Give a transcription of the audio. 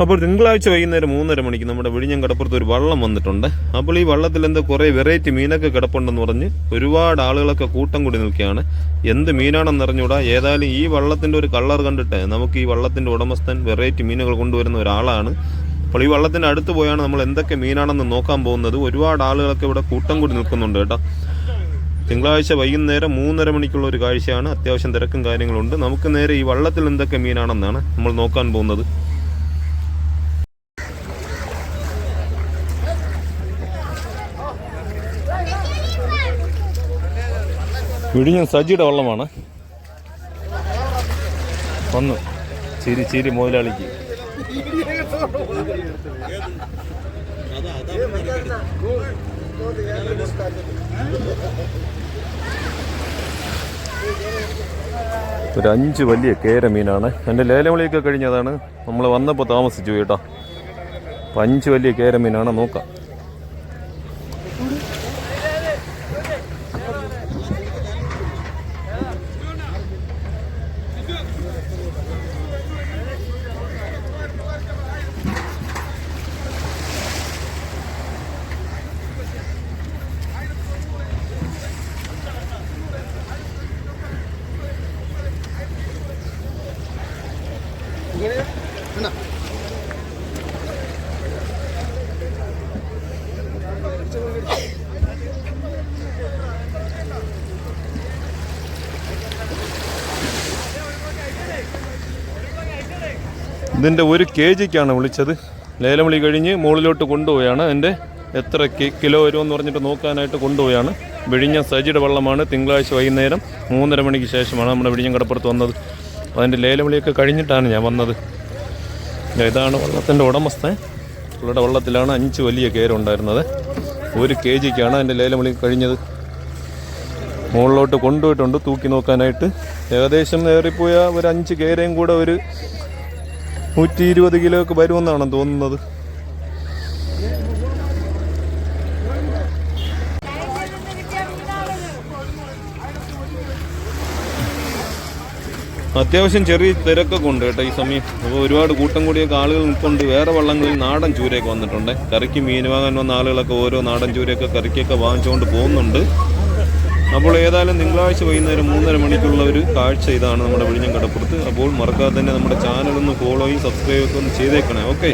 അപ്പോൾ തിങ്കളാഴ്ച വൈകുന്നേരം മൂന്നര മണിക്ക് നമ്മുടെ വിഴിഞ്ഞം കടപ്പുറത്ത് ഒരു വള്ളം വന്നിട്ടുണ്ട്. അപ്പോൾ ഈ വള്ളത്തിൽ എന്തോ കുറേ വെറൈറ്റി മീനൊക്കെ കിടപ്പുണ്ടെന്ന് പറഞ്ഞ് ഒരുപാട് ആളുകളൊക്കെ കൂട്ടം കൂടി നിൽക്കുകയാണ്. എന്ത് മീനാണെന്ന് അറിഞ്ഞൂടാ. ഏതായാലും ഈ വള്ളത്തിന്റെ ഒരു കളർ കണ്ടിട്ട് നമുക്ക് ഈ വള്ളത്തിന്റെ ഉടമസ്ഥൻ വെറൈറ്റി മീനുകൾ കൊണ്ടുവരുന്ന ഒരാളാണ്. അപ്പോൾ ഈ വള്ളത്തിന്റെ അടുത്ത് പോയാണ് നമ്മൾ എന്തൊക്കെ മീനാണെന്ന് നോക്കാൻ പോകുന്നത്. ഒരുപാട് ആളുകളൊക്കെ ഇവിടെ കൂട്ടം കൂടി നിൽക്കുന്നുണ്ട് കേട്ടോ. തിങ്കളാഴ്ച വൈകുന്നേരം മൂന്നര മണിക്കുള്ള ഒരു കാഴ്ചയാണ്. അത്യാവശ്യം തിരക്കും കാര്യങ്ങളുണ്ട് നമുക്ക് നേരെ ഈ വള്ളത്തിൽ എന്തൊക്കെ മീനാണെന്നാണ് നമ്മൾ നോക്കാൻ പോകുന്നത്. വിഴിഞ്ഞം സജിയുടെ വള്ളമാണ്. വന്നു. ചിരി ചിരി മുതലാളിക്ക്. ഒരു അഞ്ച് വലിയ കേര മീനാണ്. എന്റെ ലേലവിളിയൊക്കെ കഴിഞ്ഞതാണ്. നമ്മൾ വന്നപ്പോൾ താമസിച്ചു കേട്ടോ. അപ്പം അഞ്ച് വലിയ കേര മീനാണ് നോക്കാം. ഇതിന്റെ ഒരു കെ ജിക്കാണ് വിളിച്ചത്. ലേലം വിളി കഴിഞ്ഞ് മുകളിലോട്ട് കൊണ്ടുപോയാണ്. എന്റെ എത്ര കിലോ വരുമെന്ന് പറഞ്ഞിട്ട് നോക്കാനായിട്ട് കൊണ്ടുപോയാണ്. വിഴിഞ്ഞ സജിയുടെ വള്ളമാണ് തിങ്കളാഴ്ച വൈകുന്നേരം മൂന്നര മണിക്ക് ശേഷമാണ് നമ്മുടെ വിഴിഞ്ഞം കടപ്പുറത്ത് വന്നത്. അതിന്റെ ലേലം വിളിയൊക്കെ കഴിഞ്ഞിട്ടാണ് ഞാൻ വന്നത്. ഇതാണ് വള്ളത്തിന്റെ ഉടമസ്ഥൻ. പുള്ളിയുടെ വള്ളത്തിലാണ് അഞ്ച് വലിയ കേരുണ്ടായിരുന്നത്. ഒരു കെ ജിക്കാണ് അതിന്റെ ലേലം കഴിഞ്ഞത്. മുകളിലോട്ട് കൊണ്ടുപോയിട്ടുണ്ട്. തൂക്കി നോക്കാനായിട്ട്. ഏകദേശം ഏറിപ്പോയ ഒരു അഞ്ച് കേരയും കൂടെ ഒരു നൂറ്റി ഇരുപത് കിലോ ഒക്കെ വരുമെന്നാണ് തോന്നുന്നത്. അത്യാവശ്യം ചെറിയ തിരക്കൊക്കെ ഉണ്ട് കേട്ടോ ഈ സമയം. അപ്പോൾ ഒരുപാട് കൂട്ടം കൂടിയ ആളുകൾ നിൽപ്പുണ്ട് വേറെ വള്ളങ്ങളിൽ നാടൻ ചൂരയൊക്കെ വന്നിട്ടുണ്ട്. കറിക്ക് മീൻ വാങ്ങാൻ വന്ന ആളുകളൊക്കെ ഓരോ നാടൻ ചൂരയൊക്കെ കറിക്കൊക്കെ വാങ്ങിച്ചുകൊണ്ട് പോകുന്നുണ്ട്. അപ്പോൾ ഏതായാലും തിങ്കളാഴ്ച വൈകുന്നേരം മൂന്നര മണിക്കുള്ള ഒരു കാഴ്ച ഇതാണ് നമ്മുടെ വിഴിഞ്ഞം കടപ്പുറത്ത്. അപ്പോൾ മറക്കാതെ തന്നെ നമ്മുടെ ചാനൽ ഒന്ന് ഫോളോയും സബ്സ്ക്രൈബൊക്കെ ഒന്ന് ചെയ്തേക്കണേ. ഓക്കെ